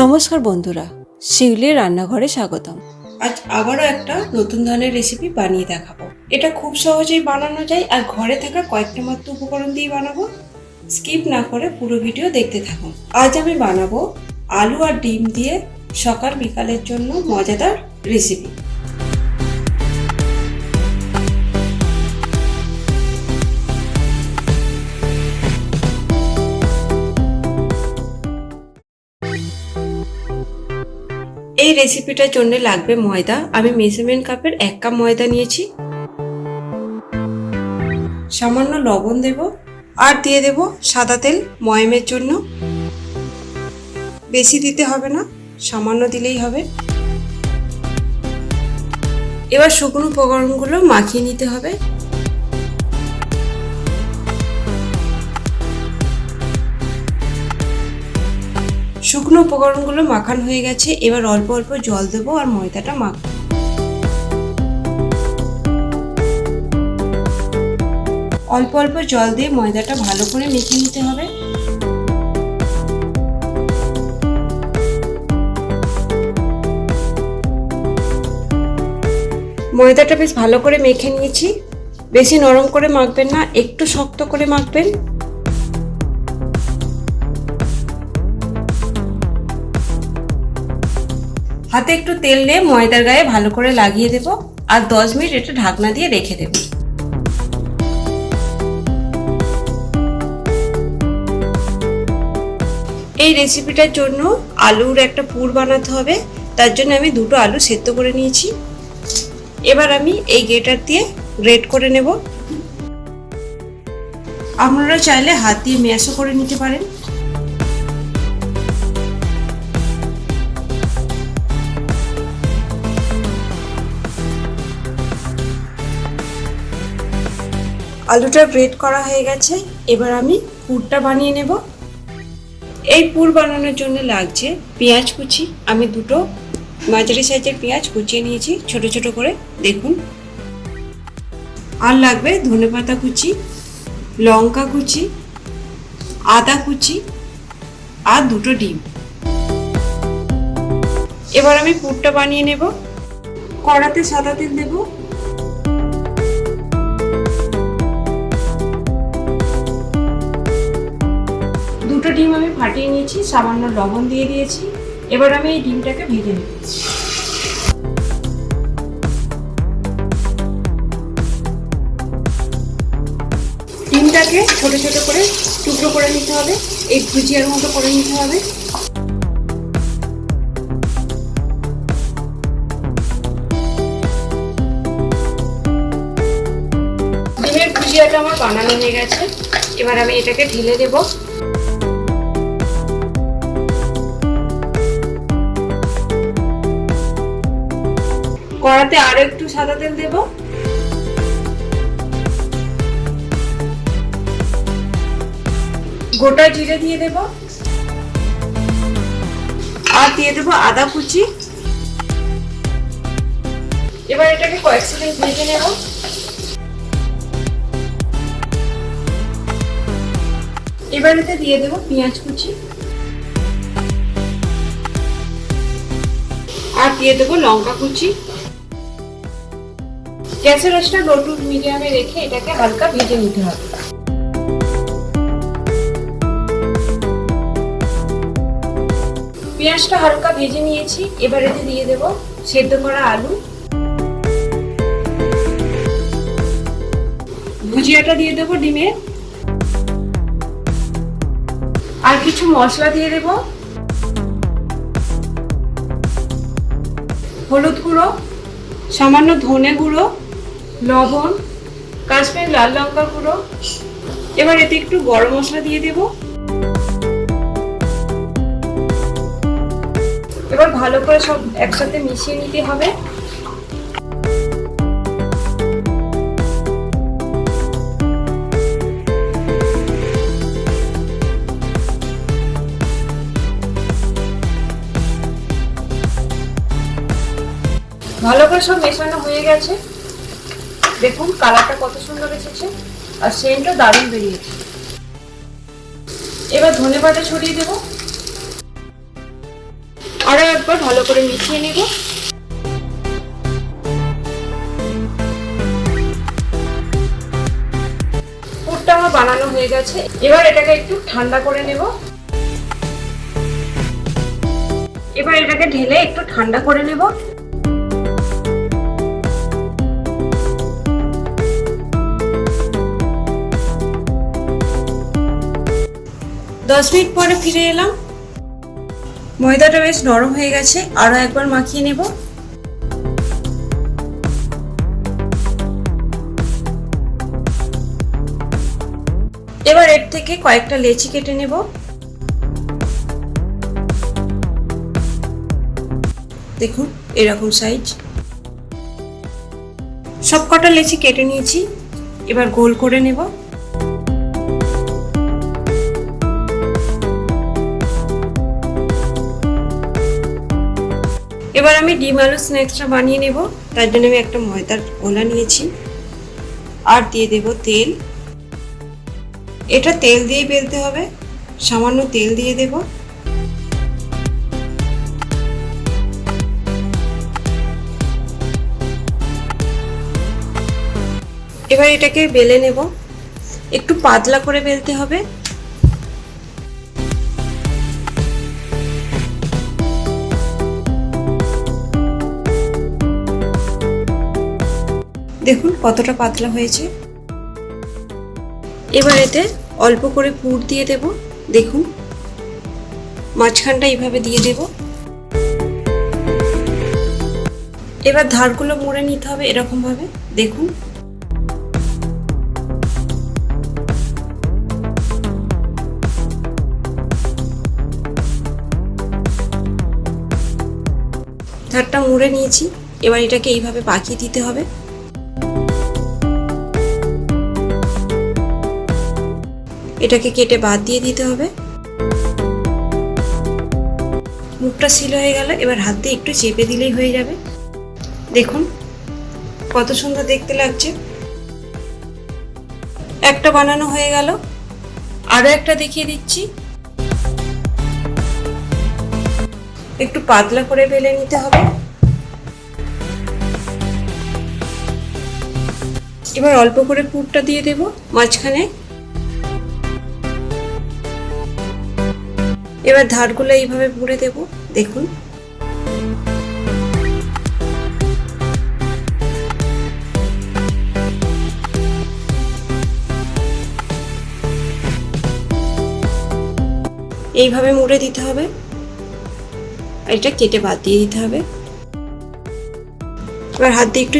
নমস্কার বন্ধুরা, শিউলির রান্নাঘরে স্বাগতম। আজ আবারও একটা নতুন ধরনের রেসিপি বানিয়ে দেখাবো। এটা খুব সহজেই বানানো যায় আর ঘরে থাকা কয়েকটা মাত্র উপকরণ দিয়ে বানাবো। স্কিপ না করে পুরো ভিডিও দেখতে থাকুন। আজ আমি বানাবো আলু আর ডিম দিয়ে সকাল বিকালের জন্য মজাদার রেসিপি এই রেসিপিটার জন্য লাগবে ময়দা। আমি মেজারমেন্ট কাপের এক কাপ ময়দা নিয়েছি। সামান্য লবণ দেব। আর দিয়ে দেব সাদা তেল ময়মের জন্য। বেশি দিতে হবে না, সামান্য দিলেই হবে। এবার শুকনো উপকরণগুলো মাখিয়ে নিতে হবে। শুকনো উপকরণগুলো মাখান হয়ে গেছে। এবার অল্প অল্প জল দেবো আর ময়দাটা মাখ অল্প অল্প জল দিয়ে ময়দাটা ভালো করে মেখে নিতে হবে। ময়দাটা বেশ ভালো করে মেখে নিয়েছি। বেশি নরম করে মাখবেন না, একটু শক্ত করে মাখবেন। হাতে একটু তেল নিয়ে ময়দার গায়ে ভালো করে লাগিয়ে দেব আর দশ মিনিট এটা ঢাকনা দিয়ে রেখে দেব। এই রেসিপিটার জন্য আলুর একটা পুর বানাতে হবে। তার জন্য আমি দুটো আলু সেদ্ধ করে নিয়েছি। এবার আমি এই গ্রেটার দিয়ে গ্রেট করে নেব। আপনারা চাইলে হাত দিয়ে ম্যাশও করে নিতে পারেন। আলুটা গ্রেট করা হয়ে গেছে, এবার আমি পুরটা বানিয়ে নেব। এই পুর বানানোর জন্য লাগছে পেঁয়াজ কুচি। আমি দুটো মাঝারি সাইজের পেঁয়াজ কুচিয়ে নিয়েছি, ছোট ছোট করে। দেখুন। আর লাগবে ধনেপাতা কুচি, লঙ্কা কুচি, আদা কুচি আর দুটো ডিম। এবার আমি পুরটা বানিয়ে নেব। কড়াতে সাদা তেল দেবো। ডিম আমি ফাটিয়ে নিয়েছি, সামান্য লবণ দিয়ে দিয়েছি। এবার আমি এই ডিমটাকে ভেজে নেব। ডিমটাকে ছোট ছোট করে টুকরো করে নিতে হবে, এই ভুজিয়ার মতো করে নিতে হবে। ডিমের ভুজিয়াটা আমার বানানো হয়ে গেছে। এবার আমি এটাকে ঢেলে দেবো। কড়াতে আরও একটু সাদা তেল দেব। গোটা জিরে দিয়ে দেব। আর দিয়ে দেব আদা কুচি। এবার এটাকে কয়েক সেকেন্ড ভেজে নেব। এবার এতে দিয়ে দেব পেঁয়াজ কুচি। আর দিয়ে দেবো লঙ্কা কুচি। গ্যাসের রসটা লো টু মিডিয়ামে রেখে এটাকে হালকা ভেজে নিতে হবে। পেঁয়াজটা হালকা ভেজে নিয়েছি, এবার দিয়ে দেব সেদ্ধ করা আলু। ভুজিয়াটা দিয়ে দেবো ডিমের আর কিছু মশলা দিয়ে দেবো। হলুদ গুঁড়ো, সামান্য ধনে গুঁড়ো লবণ, কাশ্মীর লাল লঙ্কা গুঁড়ো। এবার এতে একটু গরম মশলা দিয়ে দেব। এবার ভালো করে সব একসাথে মিশিয়ে নিতে হবে। ভালো করে সব মেশানো হয়ে গেছে। দেখুন, কালারটা কত সুন্দর এসেছে আর সেন্টও দারুণ বেরিয়েছে। এবার ধনে পাতা ছড়িয়ে দেব। আরও একবার ভালো করে মিশিয়ে নেব। আমার বানানো হয়ে গেছে। এবার এটাকে একটু ঠান্ডা করে নেব। এবার এটাকে ঢেলে একটু ঠান্ডা করে নেব। দশ মিনিট পরে ফিরে এলাম। ময়দাটা বেশ নরম হয়ে গেছে, আরও একবার মাখিয়ে নেব। এবার এর থেকে কয়েকটা লেচি কেটে নেব। দেখুন, এরকম সাইজ। সব কটা লেচি কেটে নিয়েছি, এবার গোল করে নেব। এবার আমি ডিম আলু স্ন্যাক্সটা বানিয়ে নেব। তার জন্য আমি একটা ময়দার গোলা নিয়েছি। আর দিয়ে দেব তেল। এটা তেল দিয়েই বেলতে হবে। সামান্য তেল দিয়ে দেব। এবার এটাকে বেলে নেব। একটু পাতলা করে বেলতে হবে। দেখুন কতটা পাতলা হয়েছে। এবার এতে অল্প করে পুর দিয়ে দেব। দেখুন, মাঝখানটা এইভাবে দিয়ে দেব। এবার ধারগুলো মুড়ে নিতে হবে এরকম ভাবে দেখুন। ধারটা মুড়ে নিয়েছি। এবার এটাকে এইভাবে পাকিয়ে দিতে হবে। এটাকে কেটে বাদ দিয়ে দিতে হবে। মুখটা সিল হয়ে গেল, এবার হাত দিয়ে একটু চেপে দিলেই হয়ে যাবে। দেখুন, কত সুন্দর দেখতে লাগছে। একটা বানানো হয়ে গেল, আরও একটা দেখিয়ে দিচ্ছি। একটু পাতলা করে বেলে নিতে হবে। এবার অল্প করে পুরটা দিয়ে দেব, মাঝখানে এবার ধারগুলো এইভাবে পুড়ে দেব, দেখুন। এইভাবে মুড়ে দিতে হবে। এটা কেটে বাদ দিয়ে দিতে হবে। এবার হাত দিয়ে একটু